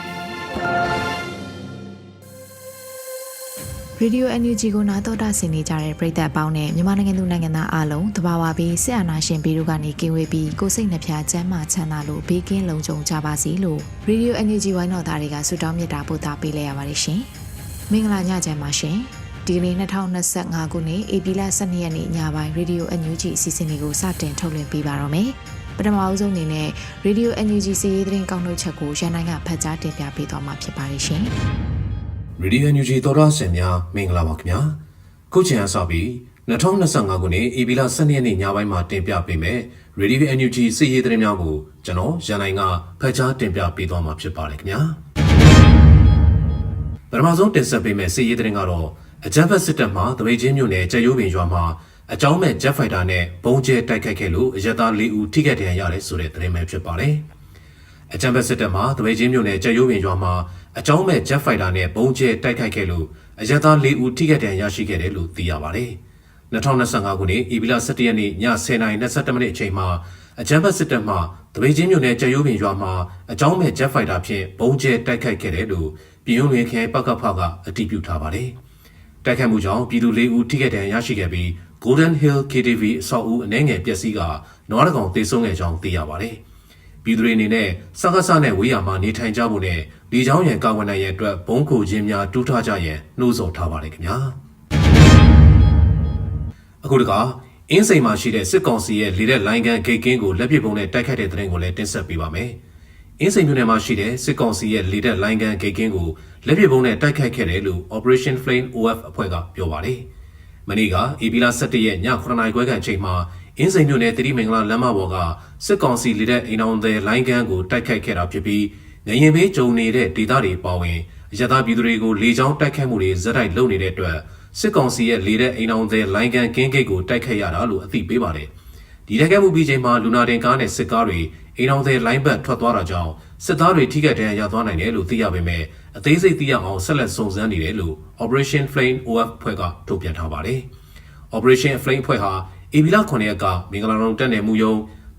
ပြီ ရေဒီယို NUG ကိုနားတော်တာဆင်နေကြတဲ့ပရိသတ်အပေါင်းနဲ့မြန်မာနိုင်ငံသူနိုင်ငံသားအားလုံးတဘာဝပြီးဆက်အာနာရှင်ပြည်တို့ကနေကင်းဝေးပြီးကိုယ်စိတ်နှဖျားစမ်းမချမ်းသာလို့ဘေးကင်းလုံခြုံကြပါစေလို့ရေဒီယို NUG ဝိုင်းတော်သားတွေကဆုတောင်းမြတ်တာပို့တာပေးလိုက်ရပါတယ်ရှင်။မင်္ဂလာညချမ်းပါရှင်။ဒီကနေ့2025ခုနှစ်ဧပြီလ12ရက်နေ့ညပိုင်းရေဒီယို NUG အစီအစဉ်လေးကိုစတင်ထုတ်လွှင့်ပေးပါတော့မယ်။ပ ထမအဦးဆုံးအနေနဲ့ရေဒီယို NUG စီးရီးသတင်းကောက်နှုတ်ချက်ကိုရန်နိုင်ကဖတ်ကြားတင်ပြပေးသွားမှာဖြစ်ပါတယ်ရှင်။ရေဒီယို NUG သောတာဆင်များမင်္ဂလာပါခင်ဗျာခုချိန်အစပြီး2025ခုနှစ်ဧပြီလ12ရက်နေ့ညပိုင်းမှာတင်ပြပေးမယ်ရေဒီယို NUG စီးရီးသတင်းများကိုကျွန်တော်ရန်နိုင်ကဖတ်ကြားတင်ပြပေးသွားမှာဖြစ်ပါတယ်ခင်ဗျာပထမဆုံးတင်ဆက်ပေးမယ်စီးရီးသတင်းကတော့အကြမ်းဖက်စစ်တပ်မှတပိတ်ချင်းမြို့နယ်ကြက်ရိုးပင်ရွာမှာ အကြောင်းမဲ့ဂျက်ဖိုက်တာနဲ့ဘုံကျဲတိုက်ခိုက်ခဲ့လို့အရက်သား၄ဦးထိခိုက်ဒဏ်ရာရတယ်ဆိုတဲ့သတင်းပဲဖြစ်ပါတယ်အကြမ်းဖက်စစ်တပ်မှတပိတ်ချင်းမြို့နယ်ကြက်ရိုးပင်ရွာမှာအကြောင်းမဲ့ဂျက်ဖိုက်တာနဲ့ဘုံကျဲတိုက်ခိုက်ခဲ့လို့အရက်သား၄ဦးထိခိုက်ဒဏ်ရာရရှိခဲ့တယ်လို့သိရပါတယ်2025ခုနှစ်ဧပြီလ17ရက်နေ့ည10:22မိနစ်အချိန်မှာအကြမ်းဖက်စစ်တပ်မှတပိတ်ချင်းမြို့နယ်ကြက်ရိုးပင်ရွာမှာအကြောင်းမဲ့ဂျက်ဖိုက်တာဖြင့်ဘုံကျဲတိုက်ခိုက်ခဲ့တယ်လို့ပြည်ုံလွင်ခရိုင်ပကဖကအတည်ပြုထားပါတယ်။တိုက်ခိုက်မှုကြောင့်ပြည်သူ၄ဦးထိခိုက်ဒဏ်ရာရရှိခဲ့ပြီး Golden Hill KTV အဆောက်အဦအနှဲငယ်ပျက်စီးကနွားတကောင်သေဆုံးခဲ့ကြောင်းသိရပါတယ်။ပြည်သူတွေအနေနဲ့စကားစနဲ့ဝေးရမှာနေထိုင်ကြဖို့နဲ့လေကြောင်းရန်ကာကွယ်နိုင်ရန်အတွက်ဘုံခိုခြင်းများတူးထားကြရန်နှိုးဆော်ထားပါတယ်ခင်ဗျာ။အခုတခါအင်းစိန်မှာရှိတဲ့စစ်ကောင်စီရဲ့လေတဲ့လိုင်းကန်ဂိတ်ကင်းကိုလက်ပစ်ပုံနဲ့တိုက်ခိုက်တဲ့တဲ့ရင်ကိုလည်းတင်ဆက်ပေးပါမယ်။အင်းစိန်မြို့နယ်မှာရှိတဲ့စစ်ကောင်စီရဲ့လေတဲ့လိုင်းကန်ဂိတ်ကင်းကိုလက်ပစ်ပုံနဲ့တိုက်ခိုက်ခဲ့တယ်လို့ Operation Flame OF အဖွဲ့ကပြောပါတယ်။ မနေ့ကဧပြီလ17ရက်ည9နာရီခွဲခန့်အချိန်မှာအင်းစိန်မြို့နယ်တတိမင်္ဂလာလမ်းမပေါ်ကစစ်ကောင်စီလေတဲ့အိမ်အောင်တဲ့လိုင်းကန်ကိုတိုက်ခိုက်ခဲ့တာဖြစ်ပြီးငရင်ဘေးကြုံနေတဲ့ဒေသတွေပါဝင်အရသာပြည်သူတွေကိုလေကြောင်းတိုက်ခိုက်မှုတွေဇက်တိုက်လုပ်နေတဲ့အတွက်စစ်ကောင်စီရဲ့လေတဲ့အိမ်အောင်တဲ့လိုင်းကန်ကင်းဂိတ်ကိုတိုက်ခိုက်ရတာလို့အသိပေးပါတယ်။ဒီတိုက်ခိုက်မှုပြီးချိန်မှာလူနာတင်ကားနဲ့စစ်ကားတွေအိမ်အောင်တဲ့လိုင်းဘက်ထွက်သွားတာကြောင့် စစ်သားတွေထိခိုက်ဒဏ်ရာရသွားနိုင်တယ်လို့သိရပေမဲ့အသေးစိတ်သိရအောင်ဆက်လက်စုံစမ်းနေတယ်လို့ Operation Flame OF ဖွဲ့ကထုတ်ပြန်ထားပါတယ်။ Operation Flame ဖွဲ့ဟာဧပြီလ9ရက်ကမင်္ဂလာတုံတက်နယ်မှုယုံ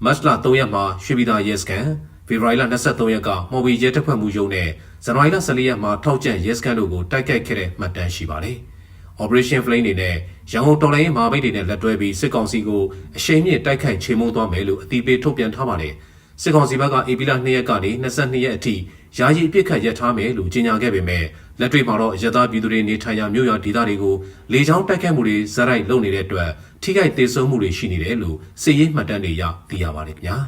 မတ်လ3ရက်မှာရွှေပြည်သာရဲစခန်းဖေဖော်ဝါရီလ23ရက်ကမော်ဘီရဲတပ်ဖွဲ့မှုယုံနဲ့ဇန်နဝါရီလ14ရက်မှာထောက်ကျန်ရဲစခန်းတို့ကိုတိုက်ခိုက်ခဲ့တဲ့မှတ်တမ်းရှိပါတယ်။ Operation Flame နေနဲ့ရန်ကုန်တော်လိုင်းမဟာမိတ်တွေနဲ့လက်တွဲပြီးစစ်ကောင်စီကိုအရှိန်မြင့်တိုက်ခိုက်ချေမှုန်းသွားမယ်လို့အတိပေးထုတ်ပြန်ထားပါတယ်။ စစ်ကောင်စီဘက်ကဧပြီလ2ရက်ကနေ22ရက်အထိယာယီအပြစ်ခတ်ရပ်ထားမယ်လို့ကြေညာခဲ့ပေမဲ့လက်တွေ့မှာတော့ရသပြည်သူတွေနေထိုင်ရာမြို့ရွာဒေသတွေကိုလေကြောင်းတိုက်ခိုက်မှုတွေဇက်ရိုက်လုပ်နေတဲ့အတွက်ထိခိုက်ဒေဆုံးမှုတွေရှိနေတယ်လို့စစ်ရေးမှတ်တမ်းတွေရသိရပါတယ်ခင်ဗျာ။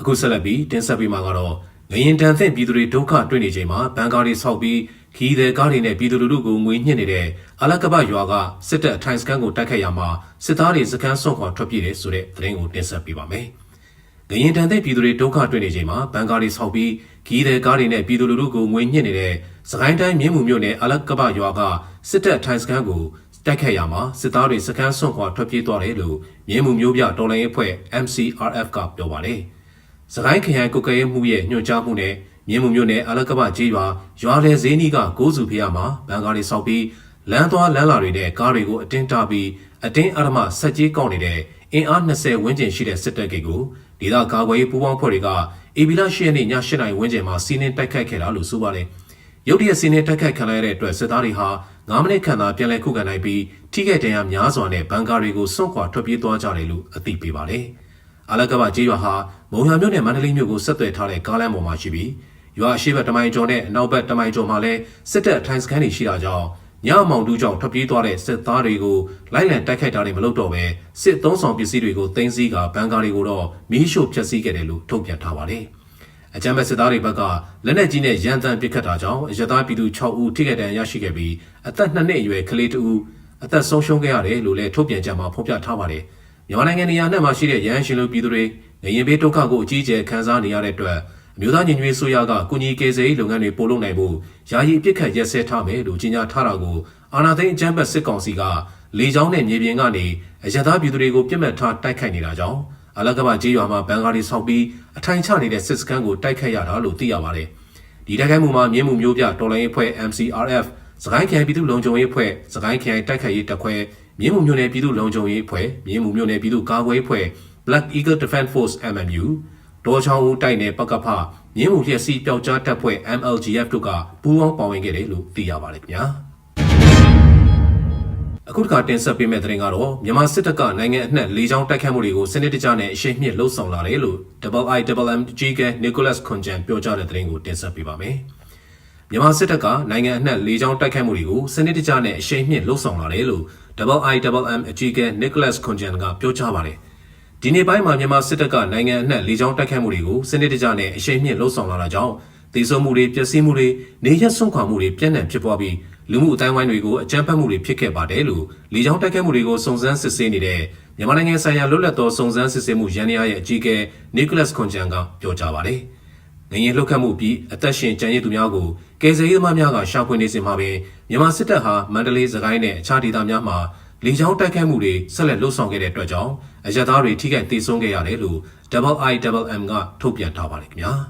အခုဆက်လက်ပြီးတင်ဆက်ပေးမှာကတော့ငရင်တန်သင့်ပြည်သူတွေဒုက္ခတွေ့နေချိန်မှာဘန်ကားတွေဆောက်ပြီးခီးတဲ့ကားတွေနဲ့ပြည်သူလူထုကိုငွေညှစ်နေတဲ့ အလကပရွာကစစ်တပ်အထိုင်စခန်းကိုတိုက်ခိုက်ရမှာစစ်သားတွေစခန်းဆွန့်ခွာထွက်ပြေးတယ်ဆိုတဲ့သတင်းကိုတင်ဆက်ပေးပါမယ်။ငရင်တန်တဲ့ပြည်သူတွေဒုက္ခတွေ့နေချိန်မှာဘန်ကားတွေဆောက်ပြီးခီးတဲ့ကားတွေနဲ့ပြည်သူလူထုကိုငွေညှစ်နေတဲ့စကိုင်းတိုင်းမြင်းမှုမြို့နယ်အလကပရွာကစစ်တပ်ထိုင်စခန်းကိုတိုက်ခိုက်ရမှာစစ်သားတွေစခန်းဆွန့်ခွာထွက်ပြေးသွားတယ်လို့မြင်းမှုမျိုးပြတော်လိုင်းရေးအဖွဲ့ MCRF ကပြောပါတယ်။စကိုင်းခရိုင်ကုတ်ကဲရေးမှုရဲ့ညွှန်ကြားမှုနဲ့မြင်းမှုမျိုးနယ်အလကပကျေးရွာရွာလေဈေးနီးကကိုးစုဖျားမှာဘန်ကားတွေဆောက်ပြီး လမ်းသွားလမ်းလာတွေနဲ့ကားတွေကိုအတင်းတာပြီးအတင်းအဓမ္မဆက်ကြီးကောက်နေတဲ့အင်အား20ဝန်းကျင်ရှိတဲ့စစ်တပ်ကိတ်ကိုဒေသကာကွယ်ရေးပူးပေါင်းဖွဲ့တွေကအေဗီလာ10ရက်နေ့ည8နာရီဝန်းကျင်မှာစီးနင်းတိုက်ခိုက်ခဲ့တာလို့ဆိုပါတယ်။ရုတ်တရက်စီးနင်းတိုက်ခိုက်ခံရတဲ့အတွက်စစ်သားတွေဟာ9မိနစ်ခန့်သာပြန်လည်ခုခံနိုင်ပြီးထိခိုက်ဒဏ်ရာများစွာနဲ့ဘန်ကားတွေကိုစွန့်ခွာထွက်ပြေးသွားကြတယ်လို့အသိပေးပါတယ်။အာလကဘကျေးရွာဟာမုံရွာမြို့နယ်မန္တလေးမြို့ကိုဆက်သွယ်ထားတဲ့ကားလမ်းပေါ်မှာရှိပြီးရွာအရှိဘက်တမိုင်ကျော်နဲ့အနောက်ဘက်တမိုင်ကျော်မှာလည်းစစ်တပ်ထိုင်စခန်းတွေရှိတာကြောင့် ညအမောင်တူးကြောင့်ထွက်ပြေးသွားတဲ့စစ်သားတွေကိုလိုက်လံတိုက်ခိုက်တာတွေမလုပ်တော့ဘဲစစ်သုံးဆောင်ပစ္စည်းတွေကိုတင်စီကဘန်ကာတွေကိုတော့မီးရှို့ဖျက်ဆီးခဲ့တယ်လို့ထုတ်ပြန်ထားပါတယ်။အကြမ်းဖက်စစ်သားတွေဘက်ကလက်နက်ကြီးနဲ့ရန်တမ်းပစ်ခတ်တာကြောင့်အရသားပြည်သူ6ဦးထိခိုက်ဒဏ်ရာရရှိခဲ့ပြီးအသက်2နှစ်အရွယ်ကလေးတစ်ဦးအသက်ဆုံးရှုံးခဲ့ရတယ်လို့လည်းထုတ်ပြန်ကြမှာဖော်ပြထားပါတယ်။မြန်မာနိုင်ငံနေရာနဲ့မှာရှိတဲ့ရဟန်းရှင်လူပြည်သူတွေငရင်ဘေးဒုက္ခကိုအကြီးအကျယ်ခံစားနေရတဲ့အတွက် အမျိုးသားညီညွတ်ရေးဆိုရကကုညီကေစေးလုပ်ငန်းတွေပို့လုပ်နိုင်ဖို့ယာယီအပြစ်ခတ်ရက်စဲထားမယ်လို့ကြေညာထားတာကိုအာဏာသိမ်းအကြမ်းဖက်စစ်ကောင်စီကလေကြောင်းနဲ့မြေပြင်ကနေအရသားပြည်သူတွေကိုပြစ်မှတ်ထားတိုက်ခိုက်နေတာကြောင့်အလကမကြေးရွာမှာဘန်ကားတွေဆောက်ပြီးအထိုင်ချနေတဲ့စစ်စခန်းကိုတိုက်ခတ်ရတာလို့သိရပါတယ်။ဒီတိုက်ခိုက်မှုမှာမြင်းမှုမျိုးပြတော်လိုင်းရေးဖွဲ့ MCRF စကိုင်းခရိုင်ပြည်သူ့လုံခြုံရေးဖွဲ့စကိုင်းခရိုင်တိုက်ခိုက်ရေးတပ်ခွဲမြင်းမှုမျိုးနယ်ပြည်သူ့လုံခြုံရေးဖွဲ့မြင်းမှုမျိုးနယ်ပြည်သူ့ကာကွယ်ရေးဖွဲ့ Black Eagle Defense Force MMU ဒေါ်ချောင်းဦးတိုက်နယ်ပကဖမြင်းမှုလျက်စီပျောက်ကြားတပ်ဖွဲ့ MLGF တို့ကပူးပေါင်းပါဝင်ခဲ့တယ်လို့သိရပါတယ်ခင်ဗျာ။အခုတစ်ခါတင်ဆက်ပေးမယ့်သတင်းကတော့မြန်မာစစ်တပ်ကနိုင်ငံအနှံ့လေးချောင်းတိုက်ခတ်မှုတွေကိုစနစ်တကျနဲ့အရှိန်မြင့်လှုပ်ဆောင်လာတယ်လို့ IIMM ကြီးကနီကိုလတ်ခွန်ဂျန်ပြောကြားတဲ့သတင်းကိုတင်ဆက်ပေးပါမယ်။မြန်မာစစ်တပ်ကနိုင်ငံအနှံ့လေးချောင်းတိုက်ခတ်မှုတွေကိုစနစ်တကျနဲ့အရှိန်မြင့်လှုပ်ဆောင်လာတယ်လို့ IIMM အကြီးကနီကိုလတ်ခွန်ဂျန်ကပြောကြားပါတယ်။ ဒီနေ့ပိုင်းမှာမြန်မာစစ်တပ်ကနိုင်ငံအနှံ့လေးချောင်းတိုက်ခတ်မှုတွေကိုစနစ်တကျနဲ့အရှိန်မြင့်လှုပ်ဆောင်လာတာကြောင့်ဒေသမှုတွေပျက်စီးမှုတွေနေရက်ဆုံးခွာမှုတွေပြန့်နှံ့ဖြစ်ပွားပြီးလူမှုအတိုင်းဝိုင်းတွေကိုအကြမ်းဖက်မှုတွေဖြစ်ခဲ့ပါတယ်လို့လေကြောင်းတိုက်ခိုက်မှုတွေကိုစုံစမ်းစစ်ဆေးနေတဲ့မြန်မာနိုင်ငံဆိုင်ရာလွတ်လပ်သောစုံစမ်းစစ်ဆေးမှုရန်ရာရဲ့အကြီးအကဲနီကိုလတ်ခွန်ဂျန်ကပြောကြားပါတယ်။ငရင်လှုပ်ခတ်မှုပြီးအသက်ရှင်ကြံရည်သူများကိုကယ်ဆယ်ရေးသမားများကရှာဖွေနေစဉ်မှာပင်မြန်မာစစ်တပ်ဟာမန္တလေးစကိုင်းနဲ့အခြားဒေသများမှာ လေကြောင်းတိုက်ခိုက်မှုတွေဆက်လက်လှုပ်ဆောင်ခဲ့တဲ့အတွက်ကြောင့်အရသားတွေထိခိုက်ဒေဆုံးခဲ့ရတယ်လို့ IIMM ကထုတ်ပြန်ထားပါတယ်ခင်ဗျာ။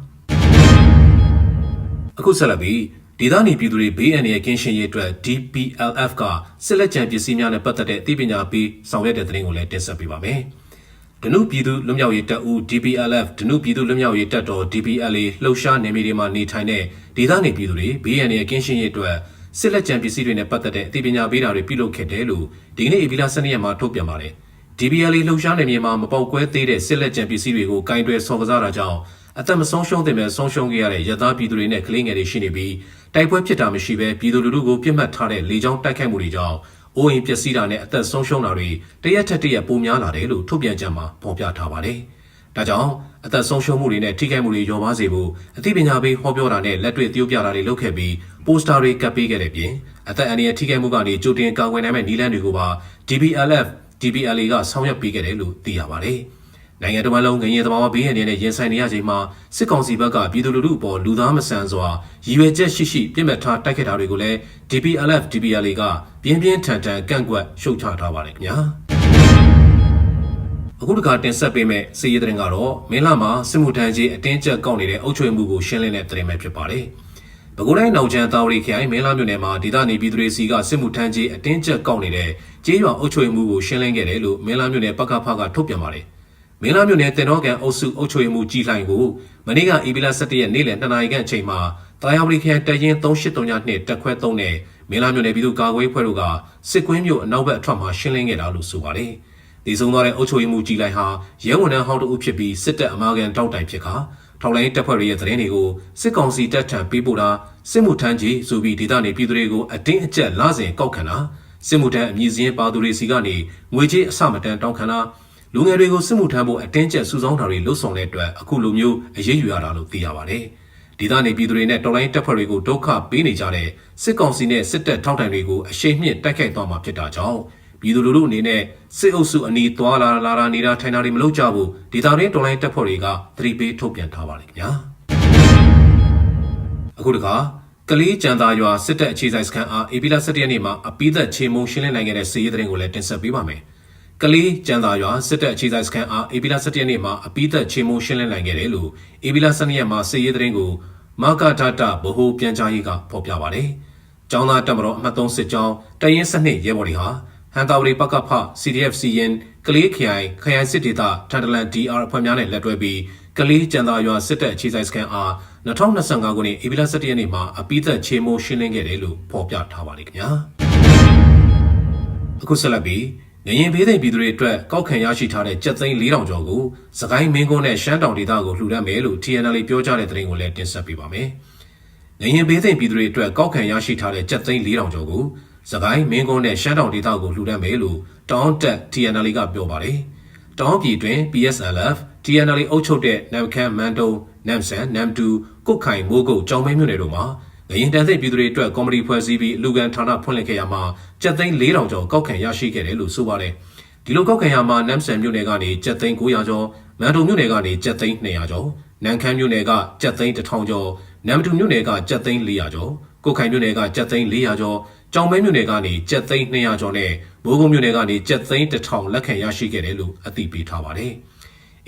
အခုဆက်လက်ပြီးဒေသနေပြည်သူတွေဘေးအန္တရာယ်ကင်းရှင်းရေးအတွက် DPLF ကစစ်လက်ကျန်ပစ္စည်းများနဲ့ပတ်သက်တဲ့အသိပညာပေးဆောင်ရွက်တဲ့သတင်းကိုလည်းတင်ဆက်ပေးပါမယ်။ဒနုပြည်သူလွတ်မြောက်ရေးတပ်ဦး DPLF ဒနုပြည်သူလွတ်မြောက်ရေးတပ်တော် DPLA လှုပ်ရှားနေမြေတွေမှာနေထိုင်တဲ့ဒေသနေပြည်သူတွေဘေးအန္တရာယ်ကင်းရှင်းရေးအတွက် စစ်လက်ကျန်ပစ္စည်းတွေနဲ့ပတ်သက်တဲ့အသိပညာပေးတာတွေပြုလုပ်ခဲ့တယ်လို့ဒီကနေ့ဧပြီလ12ရက်မှာထုတ်ပြန်ပါတယ်။ DBLA လှုပ်ရှားနေမြေမှာမပေါက်ကွဲသေးတဲ့စစ်လက်ကျန်ပစ္စည်းတွေကိုကင်တွယ်ဆော်ကစားတာကြောင့်အသက်မဆုံးရှုံးသင့်ပဲဆုံးရှုံးခဲ့ရတဲ့ရသားပြည်သူတွေနဲ့ကလေးငယ်တွေရှိနေပြီးတိုက်ပွဲဖြစ်တာမရှိဘဲပြည်သူလူထုကိုပြစ်မှတ်ထားတဲ့လေကြောင်းတိုက်ခိုက်မှုတွေကြောင့်အိုးအိမ်ပျက်စီးတာနဲ့အသက်ဆုံးရှုံးတာတွေတရက်ထက်တရက်ပိုများလာတယ်လို့ထုတ်ပြန်ကြမှာဖော်ပြထားပါတယ်။ဒါကြောင့်အသက်ဆုံးရှုံးမှုတွေနဲ့ထိခိုက်မှုတွေလျော့ပါစေဖို့အသိပညာပေးဟောပြောတာနဲ့လက်တွေ့သရုပ်ပြတာတွေလုပ်ခဲ့ပြီး ပိုစတာတွေကပ်ပေးခဲ့တဲ့ပြင်အသက်အန္တရာယ်ထိခိုက်မှုကနေကြိုတင်ကာကွယ်နိုင်မဲ့နည်းလမ်းတွေကိုပါ DBLF DBLA ကဆောင်ရွက်ပေးခဲ့တယ်လို့သိရပါတယ်။နိုင်ငံတော်လုံးငရင်သဘာဝဘေးရန်တွေနဲ့ရင်ဆိုင်နေရချိန်မှာစစ်ကောင်စီဘက်ကပြည်သူလူထုအပေါ်လူသားမဆန်စွာရည်ရွယ်ချက်ရှိရှိပြစ်မှတ်ထားတိုက်ခိုက်တာတွေကိုလည်း DPLF DBLA ကပြင်းပြင်းထန်ထန်ကန့်ကွက်ရှုတ်ချထားပါတယ်ခင်ဗျာအခုတခါတင်ဆက်ပေးမယ့်စီးရီးသတင်းကတော့မင်းလာမှာစစ်မှုထမ်းကြီးအတင်းကျပ်ကောက်နေတဲ့အုပ်ချုပ်မှုကိုရှင်းလင်းတဲ့သတင်းပဲဖြစ်ပါတယ် ပဲခူးတိုင်းနောက်ချမ်းတာဝရီခရိုင်မင်းလာမြို့နယ်မှာဒေသနေပြည်သူတွေစီကစစ်မှုထမ်းကြီးအတင်းကျပ်ကောက်နေတဲ့ကြေးရွာအုပ်ချုပ်မှုကိုရှင်းလင်းခဲ့တယ်လို့မင်းလာမြို့နယ်ပကဖကထုတ်ပြန်ပါတယ်မင်းလာမြို့နယ်တင်တော့ကန်အုပ်စုအုပ်ချုပ်မှုကြီးလှိုင်ကိုမနေ့ကဧပြီလ17ရက်နေ့လယ်2နာရီခန့်အချိန်မှာတာယာဝရီခရိုင်တရင်3832တက်ခွဲ3နဲ့မင်းလာမြို့နယ်ပြည်သူ့ကာကွယ်ဖွဲ့တို့ကစစ်ကွင်းမြို့အနောက်ဘက်အထွက်မှာရှင်းလင်းခဲ့တာလို့ဆိုပါတယ်။ဒီဆုံးသွားတဲ့အုပ်ချုပ်ရေးမှုကြီးလိုက်ဟာရဲဝန်ထမ်းဟောင်းတဦးဖြစ်ပြီးစစ်တပ်အမာခံတောက်တိုင်ဖြစ်ခါထောက်လိုင်းတပ်ဖွဲ့ရဲ့သတင်းတွေကိုစစ်ကောင်စီတပ်ထံပေးပို့တာ စစ်မှုထမ်းကြီးဆိုပြီးဒေသနေပြည်သူတွေကိုအတင်းအကျပ်လာစဉ်ကောက်ခံတာစစ်မှုထမ်းအမည်စင်းပါသူတွေစီကနေငွေကြေးအဆမတန်တောင်းခံတာလူငယ်တွေကိုစစ်မှုထမ်းဖို့အတင်းကျပ်စုဆောင်းတာတွေလှုပ်ဆောင်တဲ့အတွက်အခုလိုမျိုးအရေးယူရတာလို့သိရပါတယ်။ဒေသနေပြည်သူတွေနဲ့တော်လိုင်းတပ်ဖွဲ့တွေကိုဒုက္ခပေးနေကြတဲ့စစ်ကောင်စီနဲ့စစ်တပ်ထောက်တိုင်တွေကိုအရှိန်မြင့်တိုက်ခိုက်သွားမှာဖြစ်တာကြောင့်ပြည်သူလူထုအနေနဲ့စစ်အုပ်စုအနီးသွာလာလာလာနေတာထိုင်တာတွေမလုပ်ကြဘူးဒေသတွင်းတော်လိုင်းတပ်ဖွဲ့တွေကသတိပေးထုတ်ပြန်ထားပါလိမ့်ခင်ဗျာ အခုတခါကလေးကြံသာရွာစစ်တပ်အခြေစိုက်စခန်းအားအေပီလာ17ရက်နေ့မှာအပိသက်ချေမုံရှင်းလင်းနိုင်ခဲ့တဲ့စီးရီးသတင်းကိုလည်းတင်ဆက်ပေးပါမယ်။ကလေးကြံသာရွာစစ်တပ်အခြေစိုက်စခန်းအားအေပီလာ17ရက်နေ့မှာအပိသက်ချေမုံရှင်းလင်းနိုင်ခဲ့တယ်လို့အေပီလာ12ရက်မှာစီးရီးသတင်းကိုမာကာဒတာဗဟိုပြန်ကြားရေးကဖော်ပြပါတယ်။ကျောင်းသားတပ်မတော်အမှတ်3စစ်ကြောင်းတရင်စနစ်ရဲဘော်တွေဟာဟန်တာဝရီပကဖ CDF CN ကလေးခရိုင်ခရိုင်စစ်ဒေသထန်တလန် DR အဖွဲ့များနဲ့လက်တွဲပြီးကလေးကြံသာရွာစစ်တပ်အခြေစိုက်စခန်းအား 2025ခုနှစ်ဧပြီလ17ရက်နေ့မှာအပိသက်ချေမိုးရှင်းလင်းခဲ့တယ်လို့ဖော်ပြထားပါလိမ့်ခင်ဗျာအခုဆက်လက်ပြီးငရင်ဘေးသိမ်းပြည်သူတွေအတွက်ကောက်ခံရရှိထားတဲ့ကြက်သိန်း4000ကျော်ကိုစကိုင်းမင်းကုန်းနဲ့ရှမ်းတောင်ဒေသကိုလှူဒန်းမယ်လို့ TNL ပြောကြားတဲ့သတင်းကိုလည်းတင်ဆက်ပေးပါမယ်။ငရင်ဘေးသိမ်းပြည်သူတွေအတွက်ကောက်ခံရရှိထားတဲ့ကြက်သိန်း4000ကျော်ကိုစကိုင်းမင်းကုန်းနဲ့ရှမ်းတောင်ဒေသကိုလှူဒန်းမယ်လို့တောင်းတက် TNL ကပြောပါတယ်။တောင်းပြည်တွင် PSLF TNL အုပ်ချုပ်တဲ့နမ်ခမ်းမန်တုံ နမ်ဆန်နမ်တူကုတ်ခိုင်မိုးကုတ်ကြောင်မဲမြို့နယ်တို့မှာငရင်တန်သိပ်ပြည်သူတွေအတွက်ကော်မတီဖွဲ့စည်းပြီးအလူကန်ဌာနဖွင့်လှစ်ခဲ့ရမှာကြက်သိန်း4000ကျော်ကောက်ခံရရှိခဲ့တယ်လို့ဆိုပါတယ်။ဒီလိုကောက်ခံရမှာနမ်ဆန်မြို့နယ်ကနေကြက်သိန်း900ကျော်မန်တုံမြို့နယ်ကနေကြက်သိန်း200ကျော်နမ်ခမ်းမြို့နယ်ကကြက်သိန်း1000ကျော်နမ်တူမြို့နယ်ကကြက်သိန်း400ကျော်ကုတ်ခိုင်မြို့နယ်ကကြက်သိန်း400ကျော်ကြောင်မဲမြို့နယ်ကနေကြက်သိန်း200ကျော်နဲ့မိုးကုတ်မြို့နယ်ကနေကြက်သိန်း1000လက်ခံရရှိခဲ့တယ်လို့အသိပေးထားပါတယ်။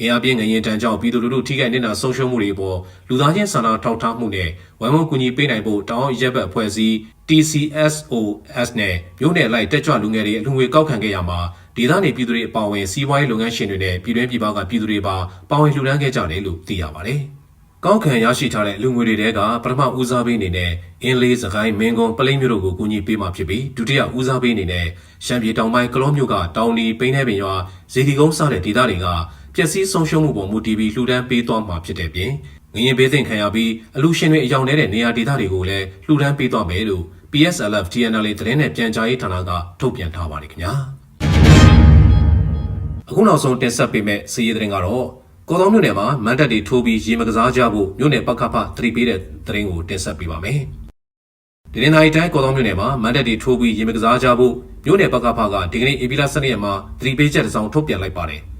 အင်အားပြင်းငရင်တန်ကြောင့်ပြည်သူလူထုထိခိုက်နေတာဆုံးရှုံးမှုတွေပေါ်လူသားချင်းစာနာထောက်ထားမှုနဲ့ဝမ်မုံကူညီပေးနိုင်ဖို့တောင်းရက်ဘက်အဖွဲ့အစည်း TCSOS နဲ့မြို့နယ်လိုက်တက်ကြွလူငယ်တွေအလူငွေကောက်ခံခဲ့ရမှာဒေသနေပြည်သူတွေအပါအဝင်စီးပွားရေးလုပ်ငန်းရှင်တွေနဲ့ပြည်တွင်းပြည်ပကပြည်သူတွေပါပါဝင်လှူဒန်းခဲ့ကြတယ်လို့သိရပါတယ်။ကောက်ခံရရှိထားတဲ့လူငွေတွေတဲကပထမဦးစားပေးအနေနဲ့အင်းလေးစကိုင်းမင်းကုန်းပလိမ့်မြို့တို့ကိုကူညီပေးမှာဖြစ်ပြီးဒုတိယဦးစားပေးအနေနဲ့ရှမ်းပြည်တောင်ပိုင်းကလောမြို့ကတောင်ဒီပိန်းထဲပင်ရွာဇေဒီကုန်းစတဲ့ဒေသတွေက ပျက်စီးဆုံးရှုံးမှုပေါ်မူတည်ပြီးလှူဒန်းပေးသွားမှာဖြစ်တဲ့ပြင်ငရင်ဘေးသိမ့်ခံရပြီးအလူရှင်တွေအယောင်နေတဲ့နေရာဒေသတွေကိုလည်းလှူဒန်းပေးသွားမယ်လို့ PSLF TNL သတင်းနဲ့ပြန်ကြားရေးဌာနကထုတ်ပြန်ထားပါတယ်ခင်ဗျာအခုနောက်ဆုံးတင်ဆက်ပေးမယ့်စီးရီးသတင်းကတော့ကော်သောမြို့နယ်မှာမန်တက်တွေထိုးပြီးရေမကစားကြဖို့မြို့နယ်ပကဖသတိပေးတဲ့သတင်းကိုတင်ဆက်ပေးပါမယ်ဒီနေ့နိုင်တိုင်းကော်သောမြို့နယ်မှာမန်တက်တွေထိုးပြီးရေမကစားကြဖို့မြို့နယ်ပကဖကဒီကနေ့ဧပြီလ12ရက်မှာသတိပေးချက်တစ်စောင်ထုတ်ပြန်လိုက်ပါတယ်။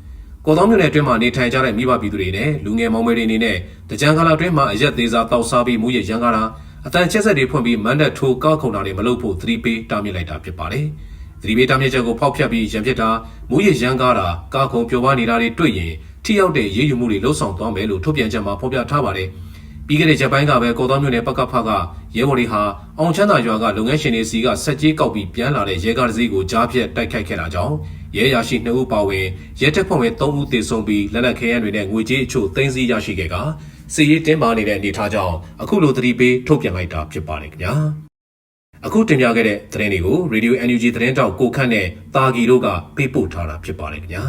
ကော်သောမြို့နယ်အတွင်းမှာနေထိုင်ကြတဲ့မိဘပြည်သူတွေနဲ့လူငယ်မောင်မယ်တွေအနေနဲ့တကြံကာလအတွင်းမှာအရက်သေးစားတောက်စားပြီးမူရရန်ကားတာအတန်ချက်ဆက်တွေဖွင့်ပြီးမန်ဒတ်ထိုးကောက်ခုံတာတွေမလုပ်ဖို့သတိပေးတားမြစ်လိုက်တာဖြစ်ပါတယ်။သတိပေးတားမြစ်ချက်ကိုဖောက်ဖျက်ပြီးရန်ဖြစ်တာမူရရန်ကားတာကားခုံပျော်ပါနေတာတွေတွေ့ရင်ထိရောက်တဲ့ရေးယူမှုတွေလှုံ့ဆော်သွားမယ်လို့ထုတ်ပြန်ချက်မှာဖော်ပြထားပါတယ်။ပြီးခဲ့တဲ့ရက်ပိုင်းကပဲကော်သောမြို့နယ်ပကဖကရဲဘော်တွေဟာအောင်ချမ်းသာရွာကလုပ်ငန်းရှင်တွေစီကစက်ကြီးကောက်ပြီးပြန်လာတဲ့ရဲကားတစ်စီးကိုကြားဖြတ်တိုက်ခိုက်ခဲ့တာကြောင့် ရဲရရှိ2ဦးပါဝင်ရဲတပ်ဖွဲ့ဝင်3ဦးသေဆုံးပြီးလက်နက်ခဲယမ်းတွေနဲ့ငွေကြေးအချို့သိမ်းဆည်းရရှိခဲ့ကစစ်ရေးတင်းမာနေတဲ့အနေအထားကြောင့်အခုလိုသတိပေးထုတ်ပြန်လိုက်တာဖြစ်ပါတယ်ခင်ဗျာအခုတင်ပြခဲ့တဲ့သတင်းတွေကို Radio NUG သတင်းတောက်ကိုခန့်နဲ့တာဂီတို့ကပေးပို့ထားတာဖြစ်ပါတယ်ခင်ဗျာ